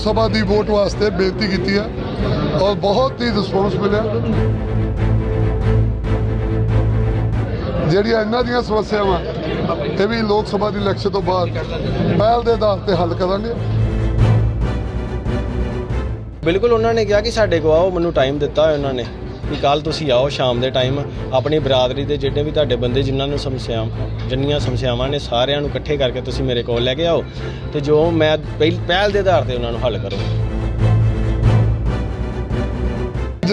ਲੋਕ ਸਭਾ ਦੀ ਵੋਟ ਵਾਸਤੇ ਬੇਨਤੀ ਕੀਤੀ ਹੈ ਔਰ ਬਹੁਤ ਹੀ ਰਿਸਪੌਂਸ ਮਿਲਿਆ। ਜਿਹੜੀਆਂ ਇਹਨਾਂ ਦੀਆਂ ਸਮੱਸਿਆਵਾਂ, ਇਹ ਵੀ ਲੋਕ ਸਭਾ ਦੀ ਇਲੈਕਸ਼ਨ ਤੋਂ ਬਾਅਦ ਪਹਿਲ ਦੇ ਆਧਾਰ ਤੇ ਹੱਲ ਕਰਾਂਗੇ। ਬਿਲਕੁਲ ਉਹਨਾਂ ਨੇ ਕਿਹਾ ਕਿ ਸਾਡੇ ਕੋਲ ਆਓ, ਮੈਨੂੰ ਟਾਈਮ ਦਿੱਤਾ ਹੋਇਆ ਉਹਨਾਂ ਨੇ। ਕਿ ਕੱਲ ਤੁਸੀਂ ਆਓ ਸ਼ਾਮ ਦੇ ਟਾਈਮ, ਆਪਣੀ ਬਰਾਦਰੀ ਦੇ ਜਿਹੜੇ ਵੀ ਤੁਹਾਡੇ ਬੰਦੇ ਜਿਨ੍ਹਾਂ ਨੂੰ ਸਮੱਸਿਆਵਾਂ ਜਿੰਨੀਆਂ ਸਮੱਸਿਆਵਾਂ ਨੇ ਸਾਰਿਆਂ ਨੂੰ ਇਕੱਠੇ ਕਰਕੇ ਤੁਸੀਂ ਮੇਰੇ ਕੋਲ ਲੈ ਕੇ ਆਓ ਤੇ ਜੋ ਮੈਂ ਪਹਿਲ ਪਹਿਲ ਦੇ ਆਧਾਰ ਤੇ ਉਹਨਾਂ ਨੂੰ ਹੱਲ ਕਰੋ ਅੱਜ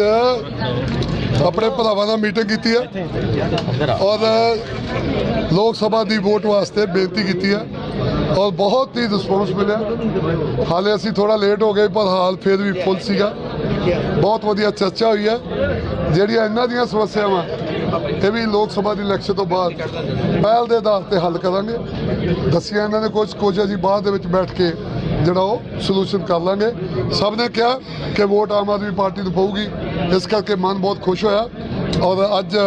ਆਪਣੇ ਭਰਾਵਾਂ ਨਾਲ ਮੀਟਿੰਗ ਕੀਤੀ ਹੈ ਔਰ ਲੋਕ ਸਭਾ ਦੀ ਵੋਟ ਵਾਸਤੇ ਬੇਨਤੀ ਕੀਤੀ ਹੈ ਔਰ ਬਹੁਤ ਹੀ ਰਿਸਪੌਂਸ ਮਿਲਿਆ। ਹਾਲੇ ਅਸੀਂ ਥੋੜਾ ਲੇਟ ਹੋ ਗਏ, ਪਰ ਹਾਲ ਫਿਰ ਵੀ ਫੁੱਲ ਸੀਗਾ। ਬਹੁਤ ਵਧੀਆ ਚਰਚਾ ਹੋਈ ਹੈ। ਜਿਹੜੀਆਂ ਇਹਨਾਂ ਦੀਆਂ ਸਮੱਸਿਆਵਾਂ, ਇਹ ਵੀ ਲੋਕ ਸਭਾ ਦੀ ਇਲੈਕਸ਼ਨ ਤੋਂ ਬਾਅਦ ਪਹਿਲ ਦੇ ਆਧਾਰ ਤੇ ਹੱਲ ਕਰਾਂਗੇ। ਦੱਸਿਆ ਇਹਨਾਂ ਨੇ ਕੁਝ ਕੁਝ ਅਸੀਂ ਬਾਅਦ ਦੇ ਵਿੱਚ ਬੈਠ ਕੇ ਜਿਹੜਾ ਉਹ ਸੋਲੂਸ਼ਨ ਕਰ ਲਾਂਗੇ। ਸਭ ਨੇ ਕਿਹਾ ਕਿ ਵੋਟ ਆਮ ਆਦਮੀ ਪਾਰਟੀ ਨੂੰ ਪਊਗੀ। ਇਸ ਕਰਕੇ ਮਨ ਬਹੁਤ ਖੁਸ਼ ਹੋਇਆ ਔਰ ਅੱਜ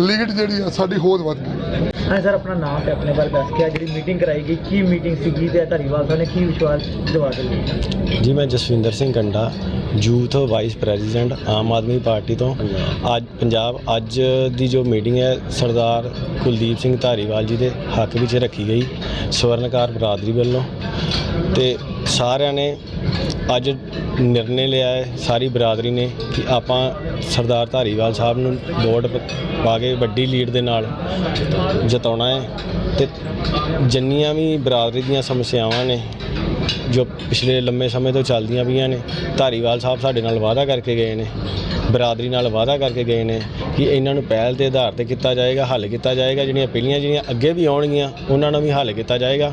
ਲੀਡ ਜਿਹੜੀ ਆ ਸਾਡੀ ਹੋਰ ਵੱਧ ਗਈ। ਹਾਂ ਸਰ ਆਪਣਾ ਨਾਮ ਤੇ ਆਪਣੇ ਬਾਰੇ ਦੱਸ ਕੇ ਜਿਹੜੀ ਮੀਟਿੰਗ ਕਰਾਈ ਗਈ ਕੀ ਮੀਟਿੰਗ ਸੀਗੀ ਤੇ ਧਾਰੀਵਾਲ ਸਾਹਿਬ ਨੇ ਕੀ ਵਿਸ਼ਵਾਸ ਦਿਵਾ ਲਿਆ ਜੀ ਮੈਂ Jaswinder Singh Kanda youth vice president Aam Aadmi Party ਤੋਂ। ਅੱਜ ਪੰਜਾਬ ਅੱਜ ਦੀ ਜੋ ਮੀਟਿੰਗ ਹੈ ਸਰਦਾਰ ਕੁਲਦੀਪ ਸਿੰਘ ਧਾਰੀਵਾਲ ਜੀ ਦੇ ਹੱਕ ਵਿੱਚ ਰੱਖੀ ਗਈ ਸਵਰਨਕਾਰ ਬਰਾਦਰੀ ਵੱਲੋਂ। ਤੇ ਸਾਰਿਆਂ ਨੇ ਅੱਜ ਨਿਰਣੇ ਲਿਆ ਹੈ, ਸਾਰੀ ਬਰਾਦਰੀ ਨੇ ਕਿ ਆਪਾਂ ਸਰਦਾਰ ਧਾਰੀਵਾਲ ਸਾਹਿਬ ਨੂੰ ਵੋਟ ਪਾ ਕੇ ਵੱਡੀ ਲੀਡ ਦੇ ਨਾਲ ਜਿਤਾਉਣਾ ਹੈ ਤੇ ਜਿੰਨੀਆਂ ਵੀ ਬਰਾਦਰੀ ਦੀਆਂ ਸਮੱਸਿਆਵਾਂ ਨੇ ਜੋ ਪਿਛਲੇ ਲੰਮੇ ਸਮੇਂ ਤੋਂ ਚੱਲਦੀਆਂ ਪਈਆਂ ਨੇ ਧਾਰੀਵਾਲ ਸਾਹਿਬ ਸਾਡੇ ਨਾਲ ਵਾਅਦਾ ਕਰਕੇ ਗਏ ਨੇ ਬਰਾਦਰੀ ਨਾਲ ਵਾਅਦਾ ਕਰਕੇ ਗਏ ਨੇ ਕਿ ਇਹਨਾਂ ਨੂੰ ਪਹਿਲ ਦੇ ਆਧਾਰ ਤੇ ਕੀਤਾ ਜਾਏਗਾ ਹੱਲ ਕੀਤਾ ਜਾਏਗਾ ਜਿਹੜੀਆਂ ਪਹਿਲੀਆਂ ਜਿਹੜੀਆਂ ਅੱਗੇ ਵੀ ਆਉਣਗੀਆਂ ਉਹਨਾਂ ਨੂੰ ਵੀ ਹੱਲ ਕੀਤਾ ਜਾਏਗਾ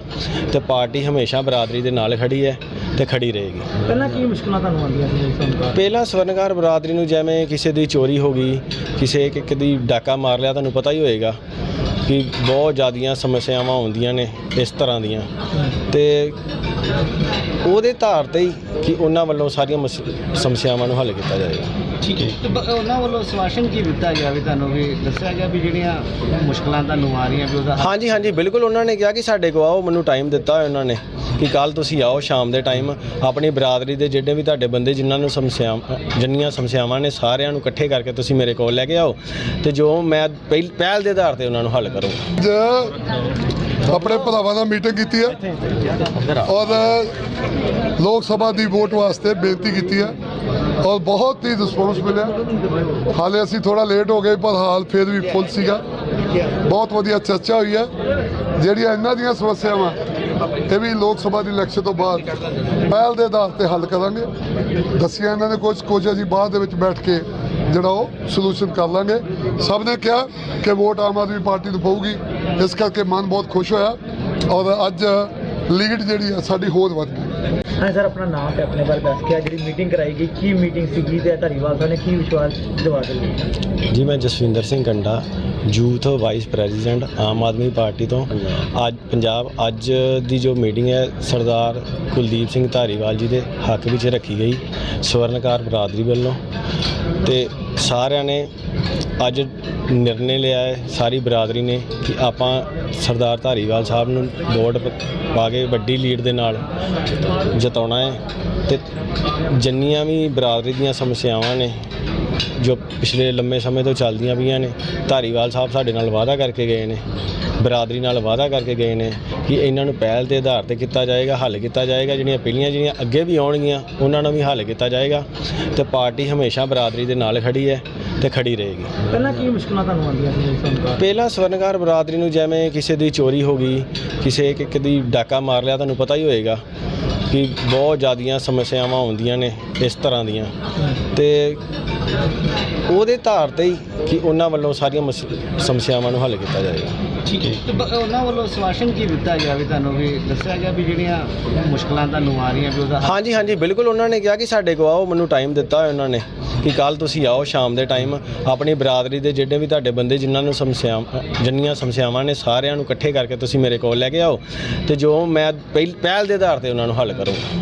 ਤੇ ਪਾਰਟੀ ਹਮੇਸ਼ਾ ਬਰਾਦਰੀ ਦੇ ਨਾਲ ਖੜੀ ਹੈ ਤੇ ਖੜੀ ਰਹੇਗੀ। ਪਹਿਲਾਂ ਕੀ ਮੁਸ਼ਕਲਾਂ ਤੁਹਾਨੂੰ ਆਉਂਦੀਆਂ ਸੀ ਪਹਿਲਾਂ ਸਵਰਨਕਾਰ ਬਰਾਦਰੀ ਨੂੰ ਜਿਵੇਂ ਕਿਸੇ ਦੀ ਚੋਰੀ ਹੋ ਗਈ ਕਿਸੇ ਇੱਕ ਦੀ ਡਾਕਾ ਮਾਰ ਲਿਆ ਤੁਹਾਨੂੰ ਪਤਾ ਹੀ ਹੋਏਗਾ ਕਿ ਬਹੁਤ ਜ਼ਿਆਦੀਆਂ ਸਮੱਸਿਆਵਾਂ ਆਉਂਦੀਆਂ ਨੇ ਇਸ ਤਰ੍ਹਾਂ ਦੀਆਂ। ਤੇ ਉਹਦੇ ਧਾਰ ਤੇ ਹੀ ਕਿ ਉਹਨਾਂ ਵੱਲੋਂ ਸਾਰੀਆਂ ਮਸ- ਸਮੱਸਿਆਵਾਂ ਨੂੰ ਹੱਲ ਕੀਤਾ ਜਾਏਗਾ ਠੀਕ ਹੈ। ਤੇ ਬ- ਉਹਨਾਂ ਵੱਲੋਂ ਸਵਾਸ਼ਨ ਕੀ ਦਿੱਤਾ ਗਿਆ ਵੀ ਤੁਹਾਨੂੰ ਵੀ ਦੱਸਿਆ ਗਿਆ ਵੀ ਜਿਹੜੀਆਂ ਮੁਸ਼ਕਲਾਂ ਤੁਹਾਨੂੰ ਆ ਰਹੀਆਂ ਵੀ ਉਹਦਾ ਹੱਲ- ਹਾਂਜੀ ਹਾਂਜੀ ਬਿਲਕੁਲ ਉਹਨਾਂ ਨੇ ਕਿਹਾ ਕਿ ਸਾਡੇ ਕੋਲ ਆਓ ਮੈਨੂੰ ਟਾਈਮ ਦਿੱਤਾ ਹੋਇਆ ਉਹਨਾਂ ਨੇ ਕਿ ਕੱਲ ਤੁਸੀਂ ਆਓ ਸ਼ਾਮ ਦੇ ਟਾਈਮ ਆਪਣੀ ਬਰਾਦਰੀ ਦੇ ਜਿਹੜੇ ਵੀ ਤੁਹਾਡੇ ਬੰਦੇ ਜਿਨ੍ਹਾਂ ਨੂੰ ਸਮੱਸਿਆਵਾਂ ਜਿੰਨੀਆਂ ਸਮੱਸਿਆਵਾਂ ਨੇ ਸਾਰਿਆਂ ਨੂੰ ਇਕੱਠੇ ਕਰਕੇ ਤੁਸੀਂ ਮੇਰੇ ਕੋਲ ਲੈ ਕੇ ਆਓ ਤੇ ਜੋ ਮੈਂ ਪਹਿਲ ਪਹਿਲ ਦੇ ਆਧਾਰ ਤੇ ਉਹਨਾਂ ਨੂੰ ਹੱਲ ਕਰੋ। ਅੱਜ ਆਪਣੇ ਭਰਾਵਾਂ ਨਾਲ ਮੀਟਿੰਗ ਕੀਤੀ ਹੈ ਔਰ ਲੋਕ ਸਭਾ ਦੀ ਵੋਟ ਵਾਸਤੇ ਬੇਨਤੀ ਕੀਤੀ ਹੈ ਔਰ ਬਹੁਤ ਹੀ ਰਿਸਪੌਂਸ ਮਿਲਿਆ। ਹਾਲੇ ਅਸੀਂ ਥੋੜਾ ਲੇਟ ਹੋ ਗਏ, ਪਰ ਹਾਲ ਫਿਰ ਵੀ ਫੁੱਲ ਸੀਗਾ। ਬਹੁਤ ਵਧੀਆ ਚਰਚਾ ਹੋਈ ਹੈ। ਜਿਹੜੀਆਂ ਇਹਨਾਂ ਦੀਆਂ ਸਮੱਸਿਆਵਾਂ, ਇਹ ਵੀ ਲੋਕ ਸਭਾ ਦੀ ਇਲੈਕਸ਼ਨ ਤੋਂ ਬਾਅਦ ਪਹਿਲ ਦੇ ਆਧਾਰ ਤੇ ਹੱਲ ਕਰਾਂਗੇ। ਦੱਸਿਆ ਇਹਨਾਂ ਨੇ ਕੁਝ ਕੁਝ ਅਸੀਂ ਬਾਅਦ ਦੇ ਵਿੱਚ ਬੈਠ ਕੇ ਜਿਹੜਾ ਉਹ ਸੋਲੂਸ਼ਨ ਕਰ ਲਾਂਗੇ। ਸਭ ਨੇ ਕਿਹਾ ਕਿ ਵੋਟ ਆਮ ਆਦਮੀ ਪਾਰਟੀ ਨੂੰ ਪਊਗੀ। ਇਸ ਕਰਕੇ ਮਨ ਬਹੁਤ ਖੁਸ਼ ਹੋਇਆ। ਔਰ ਅੱਜ ਲੀਡ ਜਿਹੜੀ ਆ ਸਾਡੀ ਹੋਰ ਵੱਧ ਗਈ। ਹਾਂ ਸਰ, ਆਪਣਾ ਨਾਮ ਤੇ ਆਪਣੇ ਬਾਰੇ ਦੱਸ ਕੇ ਆਹ ਜਿਹੜੀ ਮੀਟਿੰਗ ਕਰਾਈ ਗਈ, ਕੀ ਮੀਟਿੰਗ ਸੀਗੀ ਤੇ ਧਾਰੀਵਾਲ ਸਾਹਿਬ ਨੇ ਕੀ ਵਿਸ਼ਵਾਸ ਦਿਵਾ ਕੇ ਲਿਆ ਜੀ, ਮੈਂ Jaswinder Singh Kanda, youth vice president Aam Aadmi Party ਤੋਂ। ਅੱਜ ਪੰਜਾਬ, ਅੱਜ ਦੀ ਜੋ ਮੀਟਿੰਗ ਹੈ, ਸਰਦਾਰ ਕੁਲਦੀਪ ਸਿੰਘ ਧਾਰੀਵਾਲ ਜੀ ਦੇ ਹੱਕ ਵਿੱਚ ਰੱਖੀ ਗਈ, ਸਵਰਨਕਾਰ ਬਰਾਦਰੀ ਵੱਲੋਂ। ਤੇ ਸਾਰਿਆਂ ਨੇ ਅੱਜ ਨਿਰਣੇ ਲਿਆ ਹੈ, ਸਾਰੀ ਬਰਾਦਰੀ ਨੇ ਕਿ ਆਪਾਂ ਸਰਦਾਰ ਧਾਰੀਵਾਲ ਸਾਹਿਬ ਨੂੰ ਵੋਟ ਪਾ ਕੇ ਵੱਡੀ ਲੀਡ ਦੇ ਨਾਲ ਜਿਤਾਉਣਾ ਹੈ ਤੇ ਜਿੰਨੀਆਂ ਵੀ ਬਰਾਦਰੀ ਦੀਆਂ ਸਮੱਸਿਆਵਾਂ ਨੇ ਜੋ ਪਿਛਲੇ ਲੰਮੇ ਸਮੇਂ ਤੋਂ ਚੱਲਦੀਆਂ ਪਈਆਂ ਨੇ ਧਾਰੀਵਾਲ ਸਾਹਿਬ ਸਾਡੇ ਨਾਲ ਵਾਅਦਾ ਕਰਕੇ ਗਏ ਨੇ ਬਰਾਦਰੀ ਨਾਲ ਵਾਅਦਾ ਕਰਕੇ ਗਏ ਨੇ ਕਿ ਇਹਨਾਂ ਨੂੰ ਪਹਿਲ ਦੇ ਆਧਾਰ ਤੇ ਕੀਤਾ ਜਾਏਗਾ ਹੱਲ ਕੀਤਾ ਜਾਏਗਾ ਜਿਹੜੀਆਂ ਪਹਿਲੀਆਂ ਜਿਹੜੀਆਂ ਅੱਗੇ ਵੀ ਆਉਣਗੀਆਂ ਉਹਨਾਂ ਨੂੰ ਵੀ ਹੱਲ ਕੀਤਾ ਜਾਏਗਾ ਤੇ ਪਾਰਟੀ ਹਮੇਸ਼ਾ ਬਰਾਦਰੀ ਦੇ ਨਾਲ ਖੜੀ ਹੈ ਤੇ ਖੜੀ ਰਹੇਗੀ। ਪਹਿਲਾਂ ਕੀ ਮੁਸ਼ਕਲਾਂ ਤੁਹਾਨੂੰ ਆਉਂਦੀਆਂ ਸੀ ਸੰਕਾਰ ਪਹਿਲਾਂ ਸਵਰਨਕਾਰ ਬਰਾਦਰੀ ਨੂੰ ਜਿਵੇਂ ਕਿਸੇ ਦੀ ਚੋਰੀ ਹੋ ਗਈ ਕਿਸੇ ਇੱਕ ਇੱਕ ਦੀ ਡਾਕਾ ਮਾਰ ਲਿਆ ਤੁਹਾਨੂੰ ਪਤਾ ਹੀ ਹੋਏਗਾ। ਕਿ ਬਹੁਤ ਜ਼ਿਆਦੀਆਂ ਸਮੱਸਿਆਵਾਂ ਆਉਂਦੀਆਂ ਨੇ ਇਸ ਤਰ੍ਹਾਂ ਦੀਆਂ। ਤੇ ਉਹਦੇ ਧਾਰ ਤੇ ਹੀ ਕਿ ਉਹਨਾਂ ਵੱਲੋਂ ਸਾਰੀਆਂ ਮਸ- ਸਮੱਸਿਆਵਾਂ ਨੂੰ ਹੱਲ ਕੀਤਾ ਜਾਏਗਾ। ਠੀਕ ਹੈ ਤੇ ਬ- ਉਹਨਾਂ ਵੱਲੋਂ ਸਵਾਸ਼ਨ ਕੀ ਦਿੱਤਾ ਗਿਆ ਵੀ ਤੁਹਾਨੂੰ ਵੀ? ਦੱਸਿਆ ਗਿਆ ਵੀ ਜਿਹੜੀਆਂ ਮੁਸ਼ਕਲਾਂ ਤੁਹਾਨੂੰ ਆ ਰਹੀਆਂ ਵੀ ਉਹਦਾ ਹਾਂਜੀ ਹਾਂਜੀ ਬਿਲਕੁਲ ਉਹਨਾਂ ਨੇ ਕਿਹਾ ਕਿ ਸਾਡੇ ਕੋਲ ਆਓ ਮੈਨੂੰ ਟਾਈਮ ਦਿੱਤਾ ਹੋਇਆ ਉਹਨਾਂ ਨੇ ਕਿ ਕੱਲ ਤੁਸੀਂ ਆਓ ਸ਼ਾਮ ਦੇ ਟਾਈਮ ਆਪਣੀ ਬਰਾਦਰੀ ਦੇ ਜਿਹੜੇ ਵੀ ਤੁਹਾਡੇ ਬੰਦੇ ਜਿਨ੍ਹਾਂ ਨੂੰ ਸਮੱਸਿਆਵਾਂ ਜਿੰਨੀਆਂ ਸਮੱਸਿਆਵਾਂ ਨੇ ਸਾਰਿਆਂ ਨੂੰ ਇਕੱਠੇ ਕਰਕੇ ਤੁਸੀਂ ਮੇਰੇ ਕੋਲ ਲੈ ਕੇ ਆਓ ਤੇ ਜੋ ਮੈਂ ਪਹਿਲ ਪਹਿਲ ਦੇ ਆਧਾਰ ਤੇ ਉਹਨਾਂ ਨੂੰ ਹੱਲ ਕਰੋ